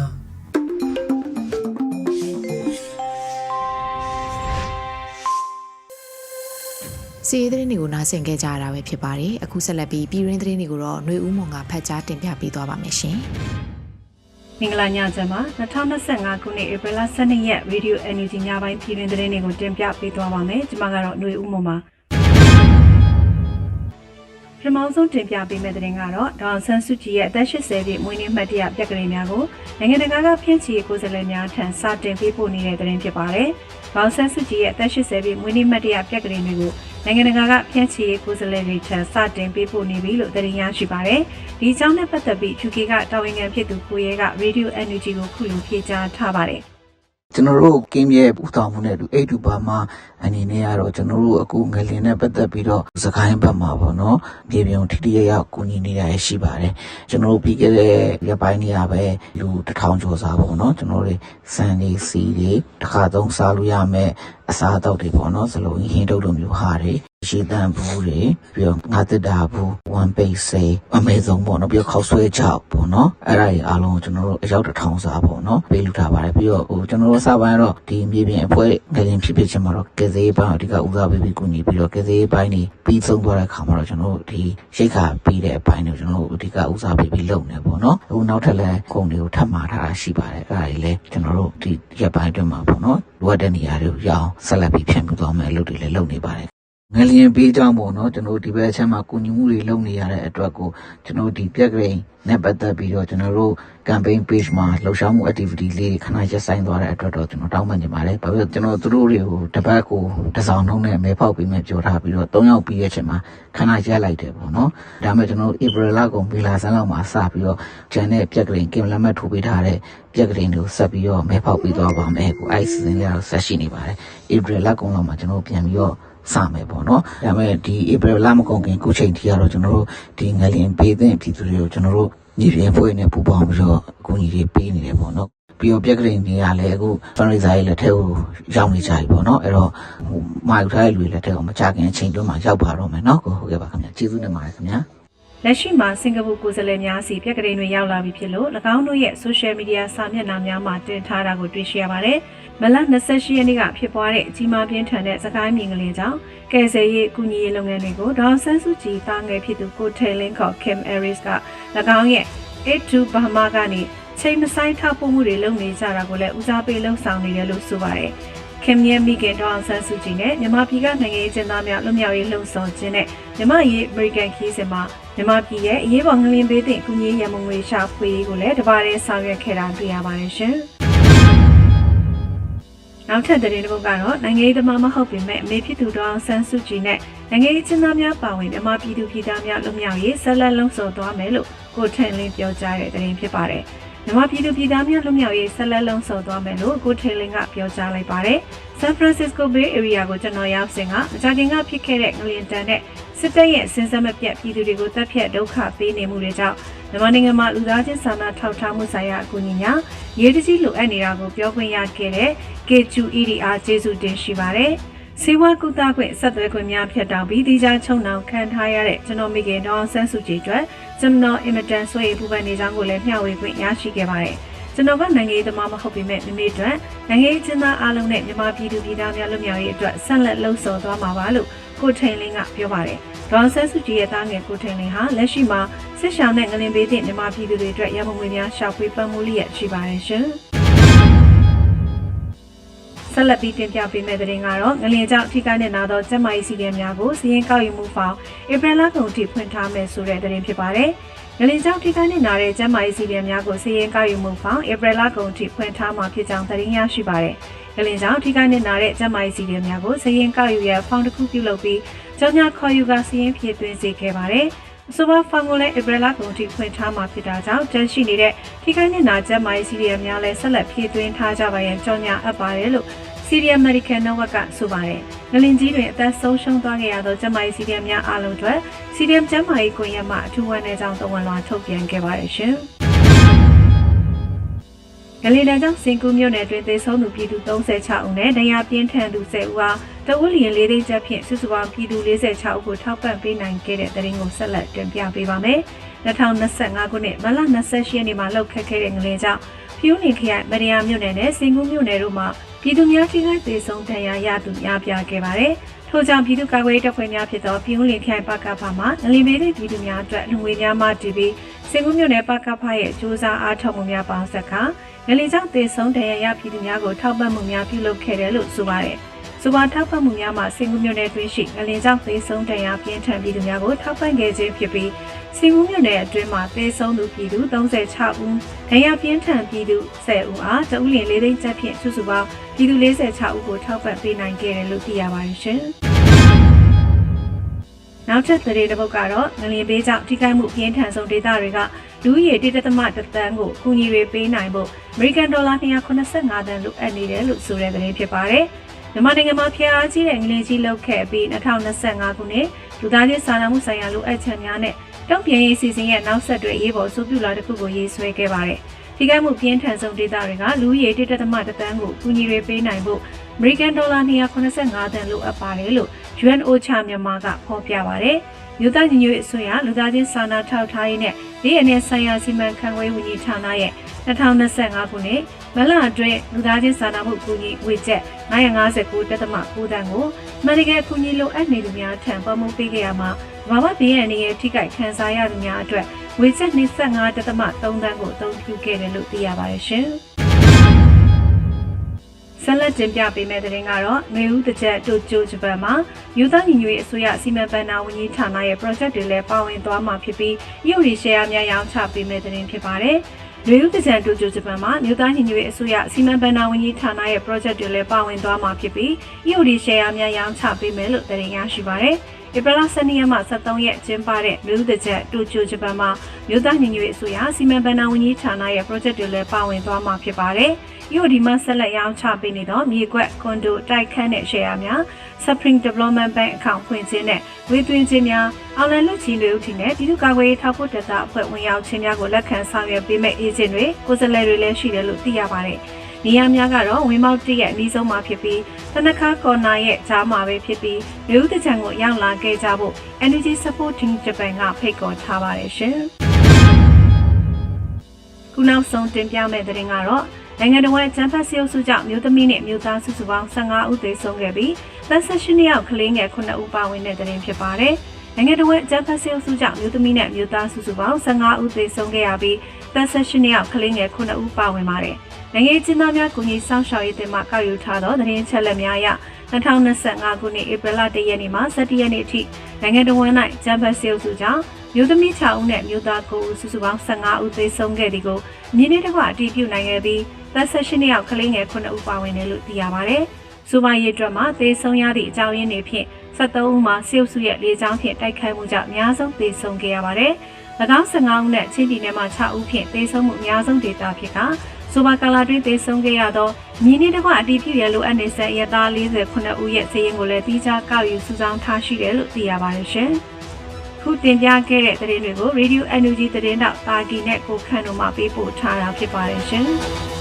စီးရီးသတင်းတွေကိုနားဆင်ကြကြရတာပဲဖြစ်ပါတယ်အခုဆက်လက်ပြီးပြည်ရင်းသတင်းတွေကိုတော့ຫນွေဦးမွန်ကဖတ်ကြားတင်ပြပေးသွားပါမယ်ရှင် မင်္ဂလာညချမ်းပါ2025ခုနှစ်ဧပြီလ12ရက် Radio NUG ညပိုင်းပြည်တွင်သတင်းတွေကိုတင်ပြပေးသွားပါမယ်ကျွန်မကတော့ຫນွေဦးမွန်ပါပထမဆုံးတင်ပြပေးမယ့်သတင်းကတော့ဒေါအောင်ဆန်းစုကြည်ရဲ့အသက်80ပြည့်မွေးနေ့မှတ်တရပြက်ကလေးများကိုနိုင်ငံတကာကဖျက်ချီကိုယ်စားလှယ်များထံစတင်ပေးပို့နေတဲ့သတင်းဖြစ်ပါတယ်။ဒေါအောင်ဆန်းစုကြည်ရဲ့အသက်80ပြည့်မွေးနေ့မှတ်တရပြက်ကလေးတွေကို နိုင်ငံတကာကဖျက်ချီကိုယ်စားလှယ်တွေထံစတင်ပေးပို့နေပြီလို့သတင်းရရှိပါတယ်။ဒီအကြောင်းနဲ့ပတ်သက်ပြီး UK ကတာဝန်ခံဖြစ်သူကိုရဲက Radio NUG ကိုခုလိုဖြေကြားထားပါတယ်။ကျွန်တော်တို့ကင်းရဲ့ပူတော်မှုနဲ့တူအိတ်တူပါမှာအနေနဲ့ကတော့ကျွန်တော်တို့အခုငလင်နဲ့ပတ်သက်ပြီးတော့စကိုင်းဘက်မှာပေါ့နော်မြေပြင်ထိတိရရကူညီနေတာရရှိပါတယ်ကျွန်တော်တို့ပြီးခဲ့တဲ့ရက်ပိုင်းတွေကပဲလူတစ်ထောင်ကျော်စားပေါ့နော်ကျွန်တော်တို့စံနေစီတွေတစ်ခါသုံးစားလို့ရမယ် အစားအသောက်တွေပေါ့နော်စလုံးဟင်းတုပ်လိုမျိုးဟာတွေရှည်တန်ဘူးတွေပြီးတော့ငါတက်တာဘူးဝမ်ပိတ်စေအမေဆုံးပေါ့နော်ပြီးတော့ခောက်ဆွဲချောက်ပေါ့နော်အဲ့ဒါတွေအားလုံးကိုကျွန်တော်တို့အရောက်တစ်ထောင်စားပေါ့နော်ပေးလူထားပါတယ်ပြီးတော့ဟိုကျွန်တော်တို့စပိုင်းတော့ဒီမြေပြင်အဖွဲ့ငလင်ဖြစ်ဖြစ်ချင်းမှာတော့ကယ်ဆယ်ရေးပိုင်းအဓိကဦးစားပေးပြီးကူညီပြီးတော့ကယ်ဆယ်ရေးပိုင်းနေပြီးဆုံးသွားတဲ့ခါမှာတော့ကျွန်တော်တို့ဒီရိတ်ခါပြီးတဲ့အပိုင်းတွေကျွန်တော်တို့အဓိကဦးစားပေးပြီးလုပ်နေပေါ့နော်အခုနောက်ထပ်လည်းခုံတွေကိုထပ်မှာထားတာရှိပါတယ်အဲ့ဒါတွေလည်းကျွန်တော်တို့ဒီရက်ပိုင်းအတွင်းမှာပေါ့နော်လိုအပ်တဲ့နေရာတွေကိုရအောင်ဆက်လက်ပြီးဖြန့်ပြသွားမယ်အလုပ်တွေလည်းလုပ်နေပါတယ် ငလျင်ပေးကြောင်းပေါ့နော်ကျွန်တော်တို့ဒီဘက်အချက်မှာကုညီမှုတွေလုပ်နေရတဲ့အတွက်ကိုကျွန်တော်တို့ဒီပြက်ကလေးနဲ့ပတ်သက်ပြီးတော့ကျွန်တော်တို့ campaign page မှာလှုပ်ရှားမှု activity လေးတွေခဏရက်ဆိုင်သွားတဲ့အတွက်တော့ကျွန်တော်တောင်းပန်ချင်ပါတယ်။ဘာဖြစ်လို့ကျွန်တော်တို့တွေကိုတစ်ပတ်ကိုတစ်စောင်နှုံးနဲ့မဲဖောက်ပြီးမှပြောထားပြီးတော့၃ယောက်ပြီးရဲ့အချိန်မှာခဏရက်လိုက်တယ်ပေါ့နော်။ဒါပေမဲ့ကျွန်တော်တို့ April လကုန်မေလဆန်းလောက်မှာစပြီးတော့ဂျန်တဲ့ပြက်ကလေးကင်မလမတ်ထိုးပေးထားတဲ့ပြက်ကလေးတွေကိုဆက်ပြီးတော့မဲဖောက်ပြီးသွားပါမယ်။ကိုအဲ့စီစဉ်လေးတော့ဆက်ရှိနေပါတယ်။ April လကုန်လောက်မှာကျွန်တော်တို့ပြန်ပြီးတော့ စမယ်ပေါ့နော်ဒါပေမဲ့ဒီ April လမကုန်ခင်ခုချိန်ထိကတော့ကျွန်တော်တို့ဒီငလျင်ပေးတဲ့ပြည်သူတွေကိုကျွန်တော်တို့ညီပြင်ဖွဲ့နဲ့ပူးပေါင်းပြီးတော့အကူအညီတွေပေးနေတယ်ပေါ့နော်ပြီးတော့ပြက်ကလေးတွေကလည်းအခု fundraiser ရဲ့လက်ထက်ကိုရောက်နေကြပြီပေါ့နော်အဲ့တော့ဟိုမာယူထားတဲ့လူတွေလက်ထက်ကိုမကြခင်အချိန်တွင်းမှာရောက်ပါတော့မယ်နော်ကိုဟုတ်ကဲ့ပါခင်ဗျာကျေးဇူးတင်ပါတယ်ခင်ဗျာ လက်ရှိမှာစင်ကာပူကိုယ်စားလှယ်များစီပြက်ကလေးတွေရောက်လာပြီဖြစ်လို့၎င်းတို့ရဲ့ social media စာမျက်နှာများမှာတင်ထားတာကိုတွေ့ရှိရပါတယ်။မလ28ရက်နေ့ကဖြစ်ပွားတဲ့အကြီးမားပြင်းထန်တဲ့စကိုင်းမြင်ကလေးကြောင့်ကယ်ဆယ်ရေးအကူအညီရေးလုပ်ငန်းတွေကိုဒေါ်ဆန်းစုကြည်တာငယ်ဖြစ်သူကိုထေလင်းခေါ် Kim Aris က၎င်းရဲ့82 Burma ကနေချိန်မဆိုင်ထောက်ပို့မှုတွေလုပ်နေကြတာကိုလည်းဦးစားပေးလှုံ့ဆော်နေတယ်လို့ဆိုပါတယ်။ ခင်မြဲမိခင်ဒေါအောင်ဆန်းစုကြည်နဲ့မြန်မာပြည်ကနိုင်ငံရေးကျင်းသားများလွတ်မြောက်ရေးလှုံ့ဆော်ခြင်းနဲ့မြန်မာရေးအမေရိကန်ခီးစဉ်မှာမြန်မာပြည်ရဲ့အရေးပေါ်ငလင်ပေးသည့်ကုညီရမုံငွေရှာဖွေရေးကိုလည်းတပါးတည်းဆောင်ရွက်ခဲ့တာတွေ့ရပါတယ်ရှင်။နောက်ထပ်သတင်းတစ်ပုဒ်ကတော့နိုင်ငံရေးသမားမဟုတ်ပေမဲ့အမေဖြစ်သူဒေါအောင်ဆန်းစုကြည်နဲ့နိုင်ငံရေးကျင်းသားများပါဝင်မြန်မာပြည်သူပြည်သားများလွတ်မြောက်ရေးဆက်လက်လှုံ့ဆော်သွားမယ်လို့ကိုထင်လင်းပြောကြားတဲ့သတင်းဖြစ်ပါတယ်။ မြန်မာပြည်သူပြည်သားများလွတ်မြောက်ရေးဆက်လက်လုံဆောင်သွားမယ်လို့ကိုထေလင်းကပြောကြားလိုက်ပါတယ်။ San Francisco Bay Area ကိုကျွန်တော်ရောက်စဉ်ကမကြာခင်ကဖြစ်ခဲ့တဲ့ငလျင်တန်နဲ့စစ်တပ်ရဲ့စဉ်ဆက်မပြတ်ပြည်သူတွေကိုတပ်ဖြတ်ဒုက္ခပေးနေမှုတွေကြောင့်မြန်မာနိုင်ငံမှာလူသားချင်းစာနာထောက်ထားမှုဆိုင်ရာအကူအညီများရေးတကြီးလိုအပ်နေတာကိုပြောခွင့်ရခဲ့တဲ့ K2EDR ကျေးဇူးတင်ရှိပါတယ်။ စေဝါကုသခွင့်ဆက်သွယ်ခွင့်များဖြတ်တောက်ပြီးဒီကြားချုံနှောင်ခံထားရတဲ့ကျွန်တော်မိခင်ဒေါအောင်ဆန်းစုကြည်အတွက်ကျွန်တော်အင်မတန်ဆွေးပူပန်နေကြောင်းကိုလည်းမျှဝေခွင့်ရရှိခဲ့ပါတယ်။ကျွန်တော်ကနိုင်ငံရေးသမားမဟုတ်ပေမဲ့မိမိအတွက်နိုင်ငံရေးကျင်းသားအားလုံးနဲ့မြန်မာပြည်သူပြည်သားများလွတ်မြောက်ရေးအတွက်ဆက်လက်လှုံ့ဆော်သွားမှာပါလို့ကိုထိန်လင်းကပြောပါတယ်။ဒေါန်ဆန်းစုကြည်ရဲ့သားငယ်ကိုထိန်လင်းဟာလက်ရှိမှာစစ်ရှောင်းနဲ့ငလင်ပေးတဲ့မြန်မာပြည်သူတွေအတွက်ရမုံငွေများရှောက်ပွေးပံ့ပိုးလျက်ရှိပါတယ်ရှင်။ ဆက်လက်ပြီးတင်ပြပေးမယ့်သတင်းကတော့ငလင်ကြောင့်ထိခိုက်နေနာသောကျက်မာရေးစီးရဲများကိုစီရင်ကောက်ယူမှုဖောင်ဧပြီလကုန်ထိဖွင့်ထားမယ်ဆိုတဲ့သတင်းဖြစ်ပါတယ်။ငလင်ကြောင့်ထိခိုက်နေနာတဲ့ကျက်မာရေးစီးရဲများကိုစီရင်ကောက်ယူမှုဖောင်ဧပြီလကုန်ထိဖွင့်ထားမှာဖြစ်ကြောင်းသတင်းရရှိပါတယ်။ငလင်ကြောင့်ထိခိုက်နေနာတဲ့ကျက်မာရေးစီးရဲများကိုစီရင်ကောက်ယူရဖောင်တစ်ခုပြုလုပ်ပြီးကြောင်းညာခေါ်ယူကစီရင်ဖြစ်သွင်းစေခဲ့ပါတယ်။ အဆိုပါဖောင်ကိုလည်းဧပြီလကုန်ထိဖွင့်ထားမှာဖြစ်တာကြောင့်တန်းရှိနေတဲ့ထိခိုက်နေနာကျက်မာရေးစီးရဲများလည်းဆက်လက်ဖြည့်သွင်းထားကြပါရန်ကြောင်းညာအပ်ပါတယ်လို့စီရီယမ်အမေရိကန်နော်ဝက်ကဆိုပါတယ်။ငလင်ကြီးတွင်အသက်ဆုံးရှုံးသွားခဲ့ရသောကျမကြီးစီရီယမ်များအားလုံးအတွက်စီရီယမ်ကျမကြီးကွန်ရက်မှအထူးဝမ်းနည်းကြောင်းတဝန်လွှာထုတ်ပြန်ခဲ့ပါတယ်ရှင်။ငလင်တန်းကြောင့်စင်ကူးမြို့နယ်တွင်သေဆုံးသူပြည်သူ36ဦးနဲ့တရားပြင်းထန်သူ10ဦးဟာတဝူလျင်လေးသိန်းချက်ဖြင့်စုစုပေါင်းပြည်သူ46ဦးကိုထောက်ပံ့ပေးနိုင်ခဲ့တဲ့တဲ့ရင်ကိုဆက်လက်တင်ပြပေးပါမယ်။2025ခုနှစ်မလ28ရက်နေ့မှာလှုပ်ခတ်ခဲ့တဲ့ငလင်ကြောင့်ဖြူးနေခရိုင်မရယာမြို့နယ်နဲ့စင်ကူးမြို့နယ်တို့မှာပြည်သူများထိခိုက်သေးဆုံးဒဏ်ရာရသူများပြားခဲ့ပါတယ်။ထို့ကြောင့်ပြည်သူ့ကာကွယ်ရေးတပ်ဖွဲ့များဖြစ်သောပြည်ဦးလင်ခိုင်ပကဖမှငလင်ပေးသည့်ပြည်သူများအတွက်လူငွေများမှတည်ပြီးစင်ကူးမြို့နယ်ပကဖရဲ့စူးစမ်းအားထုတ်မှုများပေါင်းဆက်ကငလင်ကြောင့်သေဆုံးဒဏ်ရာရပြည်သူများကိုထောက်ပံ့မှုများပြုလုပ်ခဲ့တယ်လို့ဆိုပါတယ်။ စူပါထောက်ပံ့မှုများမှာစင်ကူးမြို့နယ်တွင်းရှိငလင်ကြောင့်သေဆုံးဒဏ်ရာပြင်းထန်ပြည်သူများကိုထောက်ပံ့ခဲ့ခြင်းဖြစ်ပြီးစီကူးမြို့နယ်အတွင်းမှာသေဆုံးသူပြည်သူ36ဦးဒဏ်ရာပြင်းထန်ပြည်သူ10ဦးအားတဦးလင်လေးသိန်းကျပ်ဖြင့်စုစုပေါင်းပြည်သူ46ဦးကိုထောက်ပံ့ပေးနိုင်ခဲ့တယ်လို့သိရပါတယ်ရှင်။နောက်ထပ်သတင်းတစ်ပုဒ်ကတော့ငလျင်ပေးကြောင့်ထိခိုက်မှုပြင်းထန်ဆုံးဒေသတွေကလူဦးရေတိတသမတသန်းကိုကူညီတွေပေးနိုင်ဖို့အမေရိကန်ဒေါ်လာ285တန်းလိုအပ်နေတယ်လို့ဆိုတဲ့သတင်းဖြစ်ပါတယ်။ မြန်မာနိုင်ငံမှာဖျက်အားကြီးတဲ့ငလျင်ကြီးလောက်ခဲ့ပြီး2025ခုနှစ်လူသားချင်းစာနာမှုဆိုင်ရာလိုအပ်ချက်များနဲ့တုံ့ပြန်ရေးစီစဉ်ရဲ့နောက်ဆက်တွဲရေးပေါ်ဆိုပြလာတစ်ခုကိုရေးဆွဲခဲ့ပါတယ်။ထိခိုက်မှုပြင်းထန်ဆုံးဒေသတွေကလူဦးရေတိတသမတသန်းကိုကူညီတွေပေးနိုင်ဖို့အမေရိကန်ဒေါ်လာ285တန်းလိုအပ်ပါတယ်လို့ UNOCHA မြန်မာကဖော်ပြပါတယ်။မြို့သားညီညွတ်အစိုးရလူသားချင်းစာနာထောက်ထားရေးနဲ့ဒီအနေဆိုင်ရာစီမံခန့်ခွဲဝန်ကြီးဌာနရဲ့2025ခုနှစ် မလအတွင်းလူသားချင်းစာနာမှုကူညီဝေချက်959တက်သမ9တန်းကိုမန်ဒီကယ်ကူညီလိုအပ်နေသူများထံပံ့ပိုးပေးခဲ့ရမှာဘာဝဘေးရန်ရဲ့ထိခိုက်ခံစားရသူများအတွက်ဝေချက်25တက်သမ3တန်းကိုအသုံးပြုခဲ့တယ်လို့သိရပါတယ်ရှင်။ဆက်လက်တင်ပြပေးမယ့်သတင်းကတော့ငွေဦးတစ်ချက်တိုကျိုဂျပန်မှာယူသားညီညွတ်ရေးအစိုးရစီမံဘဏ္ဍာဝန်ကြီးဌာနရဲ့ project တွေလည်းပါဝင်သွားမှာဖြစ်ပြီးရုပ်ရည် share များရောင်းချပေးမယ့်သတင်းဖြစ်ပါတယ်။ လူဦးတကြံတိုကျိုဂျပန်မှာမြို့သားညီညွတ်ရေးအစိုးရစီမံဘဏ္ဍာဝန်ကြီးဌာနရဲ့ project တွေလည်းပါဝင်သွားမှာဖြစ်ပြီး EOD share များရောင်းချပေးမယ်လို့သတင်းရရှိပါရယ်။ဧပြီလ12ရက်မှ23ရက်ကျင်းပတဲ့လူဦးတကြံတိုကျိုဂျပန်မှာမြို့သားညီညွတ်ရေးအစိုးရစီမံဘဏ္ဍာဝန်ကြီးဌာနရဲ့ project တွေလည်းပါဝင်သွားမှာဖြစ်ပါတယ်။ EOD မှာဆက်လက်ရောင်းချပေးနေသောမြေကွက်ကွန်ဒိုတိုက်ခန်းတဲ့ share များ Spring Development Bank အခန့်ဖွင့်ခြင်းနဲ့ဝေသွင်းခြင်းများအောင်လန်လူချီလူဦးထီနဲ့ပြည်သူ့ကာကွယ်ရေးထောက်ပို့တပ်သားအဖွဲ့ဝင်ရောက်ခြင်းများကိုလက်ခံဆောင်ရွက်ပေးမဲ့ agent တွေကိုယ်စားလှယ်တွေလည်းရှိတယ်လို့သိရပါတယ်။နေရာများကတော့ဝင်းမောက်တိရဲ့အနည်းဆုံးမှာဖြစ်ပြီးသနခါကော်နာရဲ့ကြားမှာပဲဖြစ်ပြီးလူဦးတချံကိုရောက်လာခဲ့ကြဖို့ Energy Supporting Japan ကဖိတ်ခေါ်ထားပါတယ်ရှင်။ခုနောက်ဆုံးတင်ပြမယ့်သတင်းကတော့ နိုင်ငံတော်ရဲ့ကျန်းဖတ်စီအုပ်စုကြောင့်မြို့သမီးနဲ့မြို့သားစုစုပေါင်း15ဦးသေဆုံးခဲ့ပြီးသက်18ယောက်ကလေးငယ်9ဦးပါဝင်တဲ့သတင်းဖြစ်ပါတယ်။နိုင်ငံတော်ရဲ့ကျန်းဖတ်စီအုပ်စုကြောင့်မြို့သမီးနဲ့မြို့သားစုစုပေါင်း15ဦးသေဆုံးခဲ့ရပြီးသက်18ယောက်ကလေးငယ်9ဦးပါဝင်ပါတယ်။နိုင်ငံချင်းသားများကူညီဆောင်ရှောက်ရေးတင်မှကောက်ယူထားသောသတင်းချက်လက်များအရ2025ခုနှစ်ဧပြီလ1ရက်နေ့မှ17ရက်နေ့အထိနိုင်ငံတော်ဝန်၌ကျန်းဖတ်စီအုပ်စုကြောင့်မြို့သမီး6ဦးနဲ့မြို့သား9ဦးစုစုပေါင်း15ဦးသေဆုံးခဲ့သည်ကိုမြင်းနှင့်တစ်ခွအတည်ပြုနိုင်ခဲ့ပြီး သက်18နှစ်ယောက်ကလေးငယ်9ဦးပါဝင်တယ်လို့သိရပါတယ်။စူပါရေးအတွက်မှာသေဆုံးရသည့်အကြောင်းရင်းတွေဖြင့်73ဦးမှာစေုပ်စုရဲ့လေကြောင်းဖြင့်တိုက်ခိုက်မှုကြောင့်အများဆုံးသေဆုံးခဲ့ရပါတယ်။၎င်း15ဦးနဲ့ချင်းပြည်နယ်မှာ6ဦးဖြင့်သေဆုံးမှုအများဆုံးဒေသဖြစ်ကစူပါကာလာတွင်သေဆုံးခဲ့ရသောမြင်းနှင့်တစ်ခွအတည်ပြုရလိုအပ်နေဆက်ရသား49ဦးရဲ့ဇယင်းကိုလည်းတိကျကောက်ယူစုဆောင်းထားရှိတယ်လို့သိရပါတယ်ရှင်။ခုတင်ပြခဲ့တဲ့သတင်းတွေကို Radio Energy သတင်းတောက်တာဂီနဲ့ကိုခန့်တို့မှပေးပို့ထားတာဖြစ်ပါတယ်ရှင်။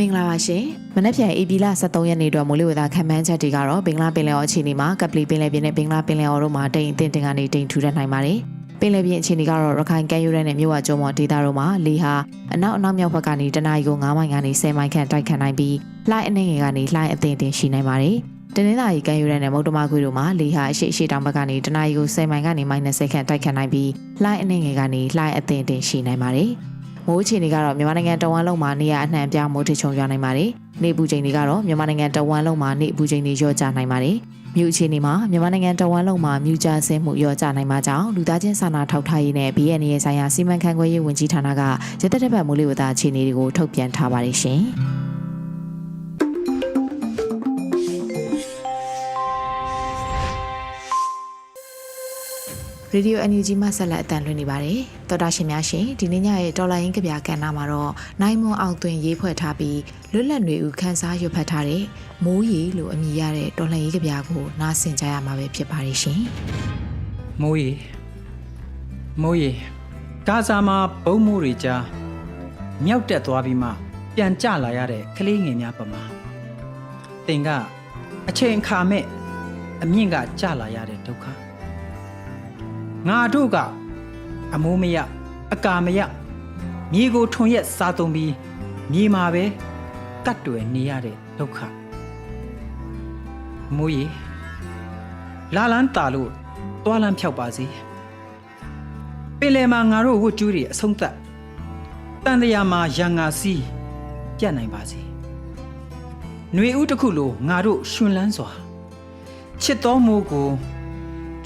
မင်္ဂလာပါရှင်။မနက်ဖြန်ဧပြီလ23ရက်နေ့အတွက်မိုးလေဝသခန့်မှန်းချက်တွေကတော့ဘင်္ဂလားပင်လယ်အော်အခြေအနေမှာကပလီပင်လယ်ပြင်နဲ့ဘင်္ဂလားပင်လယ်အော်တို့မှာတိမ်အထင်တင်ကနေတိမ်ထူထပ်နိုင်ပါတယ်။ပင်လယ်ပြင်အခြေအနေကတော့ရခိုင်ကမ်းရိုးတန်းနဲ့မြို့ဝကျုံမော်ဒေသတို့မှာလေဟာအနောက်အနောက်မြောက်ဘက်ကနေတနအီကို9မိုင်ကနေ10မိုင်ခန့်တိုက်ခတ်နိုင်ပြီးလှိုင်းအနှဲငယ်ကနေလှိုင်းအသင်တင်ရှိနိုင်ပါတယ်။တနင်္လာရီကမ်းရိုးတန်းနဲ့မုတ်တမခွေတို့မှာလေဟာအရှိအရှိတောင်ဘက်ကနေတနအီကို10မိုင်ကနေ -30 ခန့်တိုက်ခတ်နိုင်ပြီးလှိုင်းအနှဲငယ်ကနေလှိုင်းအသင်တင်ရှိနိုင်ပါတယ်။ မိုးအခြေအနေကတော့မြန်မာနိုင်ငံတဝမ်းလုံးမှာနေရအနှံ့အပြားမိုးထချုံရွာနိုင်ပါတယ်။နေပူချိန်တွေကတော့မြန်မာနိုင်ငံတဝမ်းလုံးမှာနေပူချိန်တွေလျော့ကျနိုင်ပါတယ်။မြို့အခြေအနေမှာမြန်မာနိုင်ငံတဝမ်းလုံးမှာမြို့ကျဆင်းမှုလျော့ကျနိုင်မှာကြောင့်လူသားချင်းစာနာထောက်ထားရေးနဲ့ BNN ရဲ့ဆိုင်ရာစီမံခန့်ခွဲရေးဝန်ကြီးဌာနကရသက်တက်ပတ်မိုးလေဝသအခြေအနေတွေကိုထုတ်ပြန်ထားပါတယ်ရှင်။ Radio NUG မှဆက်လက်အတန်လွှင့်နေပါတယ်။တော်တာရှင်များရှင်ဒီနေ့ညရဲ့တော်လိုင်းကဗျာကဏ္ဍမှာတော့နိုင်မွန်အောင်သွင်ရေးဖွဲ့ထားပြီးလွတ်လပ်နေဦးခန်းစားရွတ်ဖတ်ထားတဲ့မိုးရီလို့အမည်ရတဲ့တော်လှန်ရေးကဗျာကိုနားဆင်ကြရမှာပဲဖြစ်ပါတယ်ရှင်မိုးရီမိုးရီဂါဇာမှာဘုံမိုးတွေကြားမြောက်တက်သွားပြီးမှပြန်ကျလာရတဲ့ကလေးငယ်များပမာတင်ကအချိန်အခါမဲ့အမြင့်ကကျလာရတဲ့ဒုက္ခ ငါတို့ကအမိုးမရအကာမရမြေကိုထွန်ရက်စားသုံးပြီးမြေမှာပဲကတ်တွယ်နေရတဲ့ဒုက္ခမိုးရီလာလန်းတာလို့တွာလန်းဖြောက်ပါစေပင်လယ်မှာငါတို့ဝတ်ကျူးတွေအဆုံးသတ်တန်တရာမှာရန်ငါစီးပြတ်နိုင်ပါစေຫນွေဦးတစ်ခုလိုငါတို့ရှင်လန်းစွာချစ်တော်မိုးကို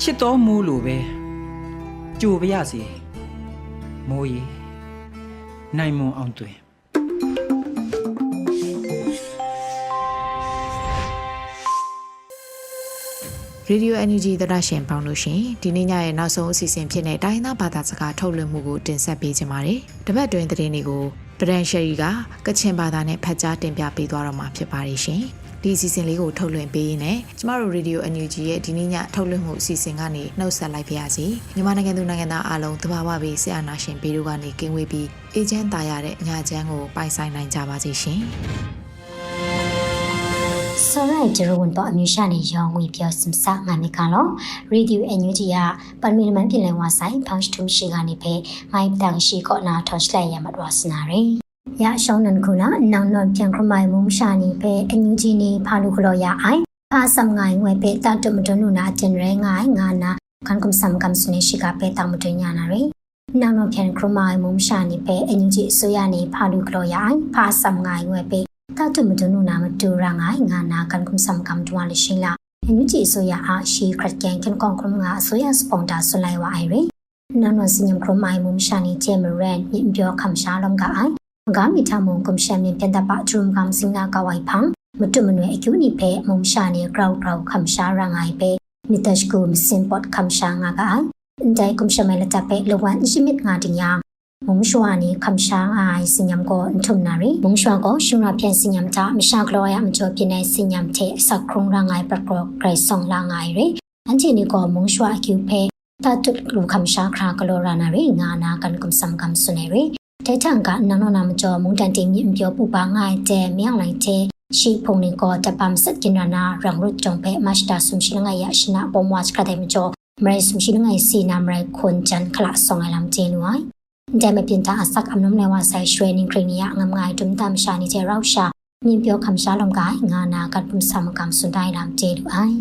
ချစ်တော်မိုးလိုပဲ ကြိုပါရစေမိုးရီနိုင်မွန်အောင်တွင်။ Radio NUG သောတာရှင်ပေါင်းလို့ရှင်ဒီနေ့ညရဲ့နောက်ဆုံးအစီအစဉ်ဖြစ်တဲ့တိုင်းသားဘာသာစကားထုတ်လွှင့်မှုကိုတင်ဆက်ပေးကြပါမယ်။တပတ်တွင်သတင်းတွေကိုပဒန်ရှယ်ရီကကချင်ဘာသာနဲ့ဖတ်ကြားတင်ပြပေးသွားတော့မှာဖြစ်ပါတယ်ရှင်။ ဒီအစီအစဉ်လေးကိုထုတ်လွှင့်ပေးရင်းနဲ့ကျမတို့ Radio NUG ရဲ့ဒီနေ့ညထုတ်လွှင့်မှုအစီအစဉ်ကနေနှုတ်ဆက်လိုက်ပါရစေမြန်မာနိုင်ငံသူနိုင်ငံသားအားလုံးတဘာဝပြီးဆရာနာရှင်ပေးတို့ကနေကင်းဝေးပြီးအေဂျင့်တာရတဲ့ညချမ်းကိုပိုင်ဆိုင်နိုင်ကြပါစေရှင်ဆောရိုက်ဂျရဝန်ပေါ်အမျိုးရှာနေရောင်းဝေပြောစင်စာငါနေကလောရေဒီယိုအန်ယူဂျီကပန်မီလမန်ပြည်လည်ဝါဆိုင်ဖောင်းစတုမရှိကနေပဲငိုင်းတန်ရှိကောနာထော်ချလိုက်ရမှာတော့စနာရယ် ရရှောင်းနန်ခုနာနောင်နောင်ပြန်ခမိုင်မုံရှာနေဖဲအန်ယူဂျီနေဖာလူခလောရအိုင်ဖာဆမ်ငိုင်ဝဲဖဲတတ်တမတနုနာတင်ရဲငိုင်ငါနာခန်ကုမ်ဆမ်ကမ်စနေရှိကဖဲတမတညာနာရယ်နောင်နောင်ပြန်ခမိုင်မုံရှာနေဖဲအန်ယူဂျီအစိုးရနေဖာလူခလောရအိုင်ဖာဆမ်ငိုင်ဝဲဖဲတာတုမဒနုနာမတူရငိုင်းငါနာကန်ကုမ်ဆမ်ကမ်တွာလရှိလာအန်ယူဂျီဆိုရအားရှိခရက်ကန်ကန်ကွန်ကွန်ငါဆိုရစပွန်တာဆွလိုက်ဝအိုင်ရီနန်ဝစညံခရမိုင်မုံရှာနီဂျေမရန်ညင်ပြောခမ်ရှာလမ်ကအိုင် ဂါမီထမုံကွန်ရှမ်မြင်ပြန်တပဒရုမ်ကမ်စင်နာကဝိုင်ဖန်မတုမနွေအကျူနီဖဲမုံရှာနီဂရောက်ဂရောက်ခမ်ရှာရငိုင်ပဲမိတရှ်ကူမစင်ပတ်ခမ်ရှာငါကအိုင်အန်တိုင်ကွန်ရှမဲလတပဲလဝန်ရှိမစ်ငါတင်ယာမုံရှွာနီခမ်ရှာအိုင်စညမ်ကိုအန်ထုံနာရီမုံရှွာကိုရှုံရပြန်စညမ်တာမရှာကလောရမကျော်ပြနေစညမ်တဲ့စခရုံရငိုင်ပကရောဂရိဆောင်လာငိုင်ရီအန်ချီနီကိုမုံရှွာအကျူဖဲတတ်တုလူခမ်ရှာခရာကလောရနာရီငါနာကန်ကုမ်ဆမ်ကမ်ဆုနေရီ တဲထန်ကနောင်နောင်နာမကျော်မုန်တန်တင်မြင့်ပြောပူပါငိုင်တဲမြောင်လိုက်တဲ့ရှိဖုန်နေကောတပမ်စက်ကင်နာရန်ရုတ်ကြုံပဲမတ်တာဆုံရှိငါရရှိနာပုံဝတ်ခတဲ့မကျော်မရဲဆုံရှိငါစီနာမရဲခွန်ချန်ခလာဆောင်အလမ်ကျေနွိုင်ဒါမပင်တာအစက်အမနုံနေဝဆိုင်ရွှေနင်းခရနီယငမ်ငိုင်တုံတမ်ရှာနီကျေရောက်ရှာမြင်ပြောခမ်ရှာလုံကိုင်ငါနာကတ်ပုံစမကမ်စွန်တိုင်းလမ်ကျေလူအိုင်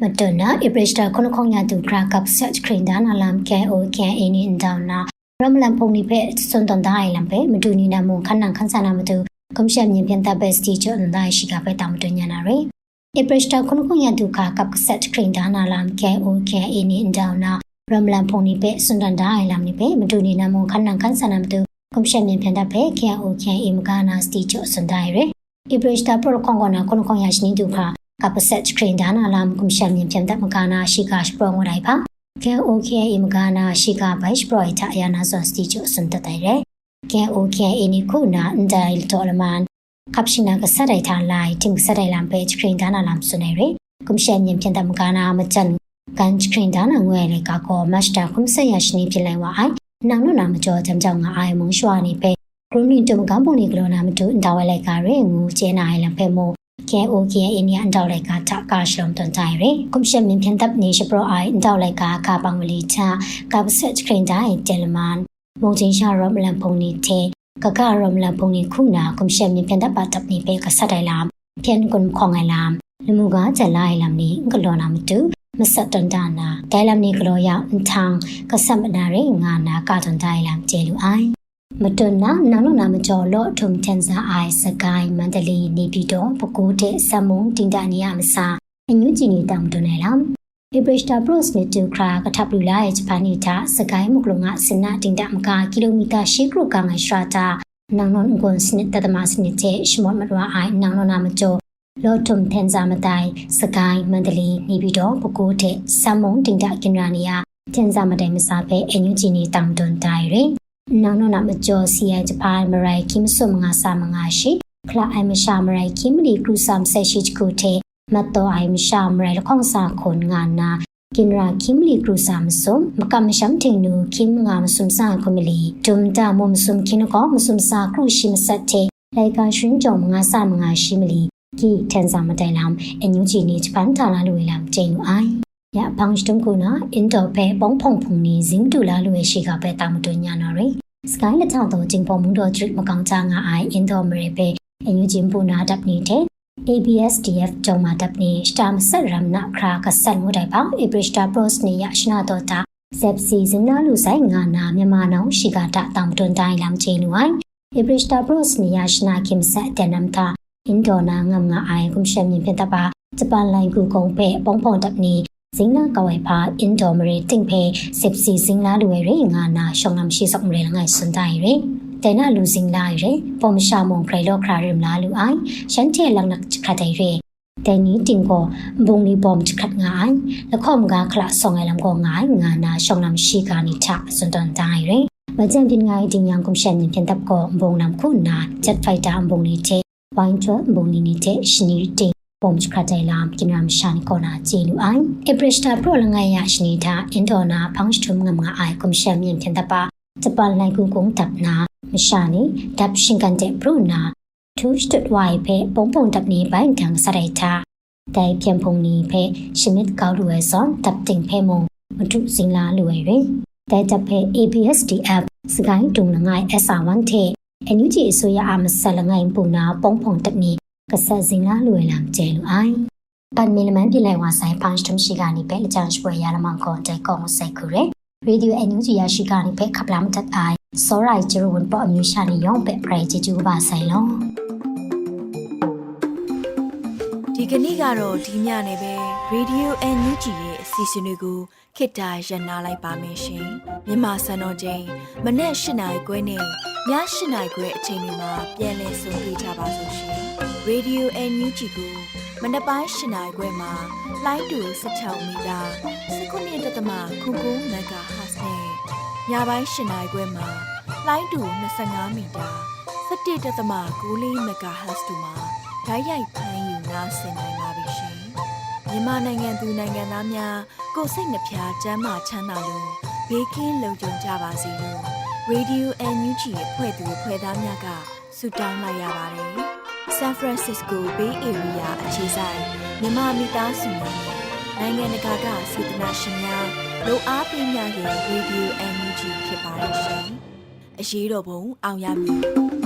မတနာအပရစ်တာခုနခုံရတူဂရာကပ်ဆက်ခရင်ဒါနာလမ်ကဲအိုကဲအင်းအင်ဒေါနာ ရမလန်ဖုန်နိဖဲစွန်တန်ဒိုင်လမ်ပဲမတူနီနမုန်ခနန်ခန်းဆာနာမတူကွန်ရှက်မြင်ပြန်တပ်ပဲစတီချွန်ဒိုင်ရှိကပဲတာမတူညာနာရေအပရစ်တာခုနခုံရတူခါကပ်ဆက်ခရင်ဒါနာလမ်ကဲအိုကဲအင်းအင်ဒေါနာရမလန်ဖုန်နိဖဲစွန်တန်ဒိုင်လမ်နိဖဲမတူနီနမုန်ခနန်ခန်းဆာနာမတူကွန်ရှက်မြင်ပြန်တပ်ပဲကဲအိုကဲအီမကာနာစတီချွန်စွန်ဒိုင်ရေအပရစ်တာပရိုကွန်ကနာခုနခုံရရှိနေတူခါကပ်ဆက်ခရင်ဒါနာလမ်ကွန်ရှက်မြင်ပြန်တပ်မကာနာရှိကစပရောငဝဒိုင်ပါ ke okay imgana shika baish proita ayana so stichu sunta tai re ke okay ini kuna ndai tolman kapshina ka sadai tha lai ting sadai lam pe screen dana lam sunai re kum shen yin pyan tam kana ma chan kan screen dana ngwe le ka ko master kum sa ya shni phin lai wa ai nang no na ma jo jam jam nga ai mong shwa ni pe krunin tum gam pon ni glo na ma tu ndawa lai ka re ngu che na ai lam pe mo ကဲအိုကဲအိန္ဒိယအန်တောက်လိုက်ကတကာရှလုံးတွန်တိုင်းရယ်ကွန်ရှင်မြင်ပြန်တပ်နေရှပရောအိုင်အန်တောက်လိုက်ကကာပန်ဝလီချာကပ်ဆက်ခရင်တိုင်းတယ်လမန်မုံချင်းရှာရောမလန်ဖုန်နီတေကကရောမလန်ဖုန်နီခုနာကွန်ရှင်မြင်ပြန်တပ်ပါတပ်နေပဲကဆတ်တိုင်လာပြန်ကွန်ခေါငိုင်လာလူမှုကကြလိုက်လမ်နီကလောနာမတူမစတ်တန်တာနာဒိုင်လမ်နီကလောရောက်အန်ထန်ကဆတ်မနာရေငါနာကာတွန်တိုင်းလမ်ကျေလူအိုင် မတွနာနာနနာမကျော်လော့ထုံတန်စာအိုင်စကိုင်းမန္တလေးနေပြည်တော်ပကိုးတဲ့ဆမုံတင်တာနေရမစာအညူချီနေတောင်တွနေလားဧပရစ်တာဘရော့စ်နေတူခရာကထပ်လူလာရဲ့ဂျပန်နေတာစကိုင်းမကလုံငါစနာတင်တာမကကီလိုမီတာရှေကရုကငါရှရာတာနောင်နောင်ကွန်စနစ်တသမစနစ်တဲ့ရှမော့မတော်အိုင်နောင်နောင်နာမကျော်လော့ထုံတန်စာမတိုင်စကိုင်းမန္တလေးနေပြည်တော်ပကိုးတဲ့ဆမုံတင်တာကင်ရာနေရတန်စာမတိုင်မစားပဲအညူချီနေတောင်တွန်တိုင်ရယ် နောင်နောင်နာမကျော်စီယဂျပန်မရိုင်ကိမဆုမငါစာမငါရှိခလာအိုင်မရှာမရိုင်ကိမဒီကရုဆမ်ဆက်ရှိချကိုတေမတ်တော်အိုင်မရှာမရိုင်လခေါင်စာခွန်ငါနာကင်ရာကိမလီကရုဆမ်ဆုမကမရှမ်တင်နူကိမငါမဆုမစာခွမလီဒုံတာမုံဆုမကိနကောမဆုမစာကရုရှိမစတ်တေလိုက်ကာရှင်ကြောင့်ငါစာမငါရှိမလီကီတန်စာမတိုင်လမ်အန်ယူဂျီနီဂျပန်တာလာလူလမ်ကျင်းလူအိုင် ရပောင်စတုံကုနာအင်တော်ပဲပုံဖုံဖုံနီဇင်းတူလာလူရဲ့ရှိကပဲတာမတွညာနော်ရယ်စကိုင်းလက်ချတော့ဂျင်ပေါ်မှုတော့ထရစ်မကောင်ချာငါအိုင်အင်တော်မရေပဲအယူဂျင်ပူနာတပ်နေတဲ့ ABSDF ဂျုံမာတပ်နေစတာမဆက်ရမ်နာခရာကဆန်မှုတိုင်ပါ Abrista Pros နေရရှနာတော့တာ Zepsi ဇင်နာလူဆိုင်ငါနာမြန်မာနောင်ရှိကတာတောင်တွန်တိုင်းလမ်ချေလူအိုင် Abrista Pros နေရရှနာကိမဆက်တနမ်တာအင်ဒိုနာငမ်ငါအိုင်ကုမ်ရှမ်မြင်ပြတပါဂျပန်လိုင်ကူကုံပဲပုံဖုံတပ်နေ ဇင်းနာကဝိုင်ဖာအင်ဒိုမရီတင်ဖေစစ်စီဇင်းလာလူရဲငါနာရှောင်းငမ်ရှိစောက်မရဲငါစွန်တိုင်ရဲတဲနာလူဇင်းလာရဲပုံမရှာမုံဖရိုင်လောခရာရမ်လာလူအိုင်ရှန်ချေလန်နက်ခတ်တိုင်ရဲတဲနီတင်ကိုဘုံလီဘုံချခတ်ငါအိုင်လခေါမကခလာဆောင်ငယ်လမ်ကိုငိုင်ငါနာရှောင်းငမ်ရှိကနိထစွန်တန်တိုင်ရဲမကြံပြင်းငိုင်တင်ယံကုမ်ရှန်ညင်တပ်ကိုဘုံနမ်ခုနာဂျက်ဖိုက်တာဘုံလီချေဝိုင်းချွဘုံလီနီချေရှင်နီတင်ပုံချခတိုင်လာကင်ရမ်ရှာနီကောနာချီလူအိုင်အပရစ်တာပရိုလငယ်ရရှိနေတာအင်ဒိုနာဖောင်းစထုံငမငါအိုင်ကွန်ရှမ်မြင်ပြန်တပါဂျပန်လိုက်ကူကုံတပ်နာမရှာနီတပ် ရှင်ကန်တဲ့ပရိုနာထူးစတဝိုင်ဖေပုံပုံတပ်နေဘိုင်တန်စရိုက်တာတိုင်ပြန်ဖုန်နီဖေရှမစ်ကောက်လူဝဲစွန်တပ်တင်ဖေမုံမထုစင်လာလူဝဲရင်တိုင်တပ်ဖေ ABSDF စကိုင်းတုံငိုင် SR1 တဲ့အန်ယူဂျီအစိုးရအမဆလငိုင်ပူနာပုံဖုန်တပ်နေ ကဆတ်စင်လာလွယ်လမ်ကျဲလူအိုင်ပန်မီလမန်ပြလိုက်ဝါဆိုင်ပန်စတမ်ရှိကနေပဲလချန်ရှပွဲရလမန်ကွန်တဲကောမဆိုင်ခူရဲရေဒီယိုအန်ယူဂျီရရှိကနေပဲခပလမ်တက်အိုင်စောရိုင်ဂျရဝန်ပေါ်အမျိုးရှာနေရောပဲပရိုက်ဂျီဂျူပါဆိုင်လောဒီကနေ့ကတော့ဒီညနေပဲ Radio NUG ရဲ့အစီအစဉ်လေးကိုခေတ္တရ延လိုက်ပါမယ်ရှင်မြန်မာစံတော်ချိန်မနေ့၈နိုင်ခွဲနဲ့ည ၈နိုင်ခွဲအချိန်တွေမှာပြောင်းလဲဆိုပြကြပါလို့ရှင် Radio NUG ကိုမနေ့ပိုင်း၈နိုင်ခွဲမှာလိုင်းတူ16မီတာ19.7 MHz နဲ့ညပိုင်း၈နိုင်ခွဲမှာလိုင်းတူ25မီတာ17.6 MHz တို့မှာဓာတ်ရိုက်ဖမ်းယူနားဆင်နိုင်ပါပြီရှင်။မြန်မာနိုင်ငံသူနိုင်ငံသားများကိုယ်စိတ်နှဖျားစမ်းမချမ်းသာလို့ဘေးကင်းလုံခြုံကြပါစေလို့ Radio NUG ရဲ့ဖွဲ့သူဖွဲ့သားများကဆုတောင်းလိုက်ရပါတယ်။ San Francisco Bay Area အခြေဆိုင်မြန်မာမိသားစုများနဲ့နိုင်ငံတကာကစေတနာရှင်များလို့အားပေးများရဲ့ Radio NUG ဖြစ်ပါတယ်ရှင်။အရေးတော်ပုံအောင်ရမည်